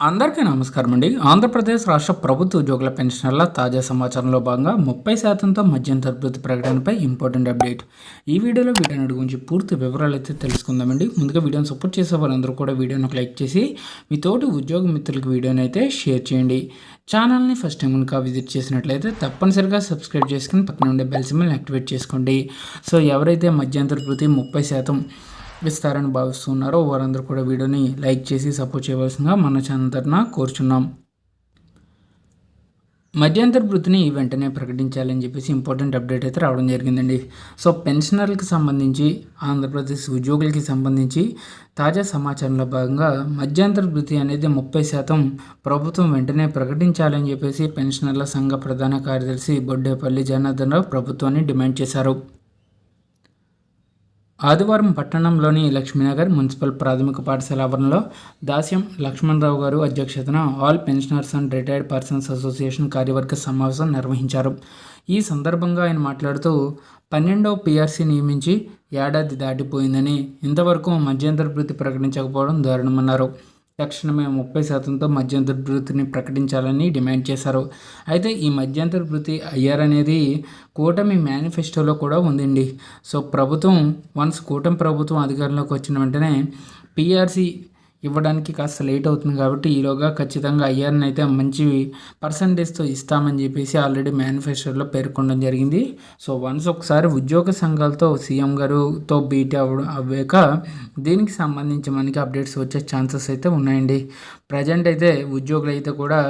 అందరికీ నమస్కారం అండి. ఆంధ్రప్రదేశ్ రాష్ట్ర ప్రభుత్వ ఉద్యోగుల పెన్షనర్ల తాజా సమాచారంలో భాగంగా ముప్పై శాతంతో మధ్యంతర వృత్తి ప్రకటనపై ఇంపార్టెంట్ అప్డేట్. ఈ వీడియోలో వీటిని గురించి పూర్తి వివరాలు అయితే తెలుసుకుందామండి. ముందుగా వీడియోని సపోర్ట్ చేసే వాళ్ళందరూ కూడా వీడియోని ఒక లైక్ చేసి మీ తోటి ఉద్యోగ మిత్రులకు వీడియోని అయితే షేర్ చేయండి. ఛానల్ని ఫస్ట్ టైం కనుక విజిట్ చేసినట్లయితే తప్పనిసరిగా సబ్స్క్రైబ్ చేసుకుని పక్కన ఉండే బెల్ సిమ్మల్ని యాక్టివేట్ చేసుకోండి. సో ఎవరైతే మధ్యంతర వృత్తి ముప్పై శాతం విస్తారని భావిస్తున్నారో వారందరూ కూడా వీడియోని లైక్ చేసి సపోర్ట్ చేయవలసిందిగా మన ఛానల్ తరఫున కోరుచున్నాం. మధ్యంతర వృత్తిని వెంటనే ప్రకటించాలని చెప్పేసి ఇంపార్టెంట్ అప్డేట్ అయితే రావడం జరిగిందండి. సో పెన్షనర్లకు సంబంధించి ఆంధ్రప్రదేశ్ ఉద్యోగులకి సంబంధించి తాజా సమాచారంలో భాగంగా మధ్యంతర వృత్తి అనేది ముప్పై శాతం ప్రభుత్వం వెంటనే ప్రకటించాలని చెప్పేసి పెన్షనర్ల సంఘ ప్రధాన కార్యదర్శి బొడ్డేపల్లి జనార్దన్ రావు ప్రభుత్వాన్ని డిమాండ్ చేశారు. ఆదివారం పట్టణంలోని లక్ష్మీనగర్ మున్సిపల్ ప్రాథమిక పాఠశాల ఆవరణలో దాస్యం లక్ష్మణరావు గారు అధ్యక్షతన all pensioners and retired persons association కార్యవర్గ సమావేశం నిర్వహించారు. ఈ సందర్భంగా ఆయన మాట్లాడుతూ పన్నెండవ పిఆర్సీ నియమించి ఏడాది దాటిపోయిందని ఇంతవరకు మధ్యంతర ప్రకటించకపోవడం దారుణమన్నారు. తక్షణమే ముప్పై శాతంతో మధ్యంతర వృత్తిని ప్రకటించాలని డిమాండ్ చేశారు. అయితే ఈ మధ్యంతర వృత్తి అయ్యారనేది కూటమి మేనిఫెస్టోలో కూడా ఉందండి. సో ప్రభుత్వం వన్స్ కూటమి ప్రభుత్వం అధికారంలోకి వచ్చిన వెంటనే పీఆర్సీ ఇవ్వడానికి కాస్త లేట్ అవుతుంది కాబట్టి ఈలోగా ఖచ్చితంగా ఐఆర్ని అయితే మంచి పర్సంటేజ్తో ఇస్తామని చెప్పేసి ఆల్రెడీ మేనిఫెస్టోలో పేర్కొనడం జరిగింది. సో వన్స్ ఒకసారి ఉద్యోగ సంఘాలతో సీఎం గారుతో బీట్ అవ్వడం అవ్వాక దీనికి సంబంధించి మనకి అప్డేట్స్ వచ్చే ఛాన్సెస్ అయితే ఉన్నాయండి. ప్రజెంట్ అయితే ఉద్యోగులు అయితే కూడా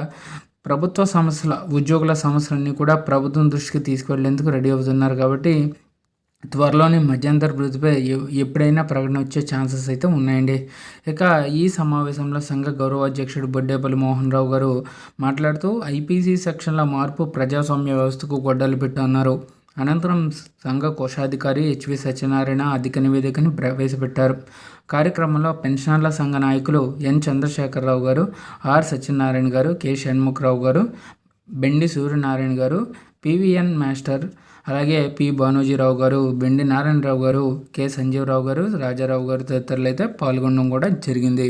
ప్రభుత్వ సమస్యల ఉద్యోగుల సమస్యలన్నీ కూడా ప్రభుత్వం దృష్టికి తీసుకువెళ్ళేందుకు రెడీ అవుతున్నారు కాబట్టి త్వరలోనే మధ్యంతర వృద్ధిపై ఎప్పుడైనా ప్రకటన వచ్చే ఛాన్సెస్ అయితే ఉన్నాయండి. ఇక ఈ సమావేశంలో సంఘ గౌరవ అధ్యక్షుడు బొడ్డేపల్లి మోహన్ రావు గారు మాట్లాడుతూ ఐపీసీ సెక్షన్ల మార్పు ప్రజాస్వామ్య వ్యవస్థకు గొడ్డలు పెట్టన్నారు అనంతరం సంఘ కోశాధికారి హెచ్వి సత్యనారాయణ అధిక నివేదికను ప్రవేశపెట్టారు కార్యక్రమంలో పెన్షనర్ల సంఘ నాయకులు ఎన్ చంద్రశేఖరరావు గారు ఆర్ సత్యనారాయణ గారు కె షణ్ముఖరావు గారు బెండి సూర్యనారాయణ గారు పివిఎన్ మాస్టర్. అలాగే పి. భానోజీరావు గారు బెండి నారాయణరావు గారు కె. సంజీవరావు గారు రాజారావు గారు తదితరులు అయితే పాల్గొనడం కూడా జరిగింది.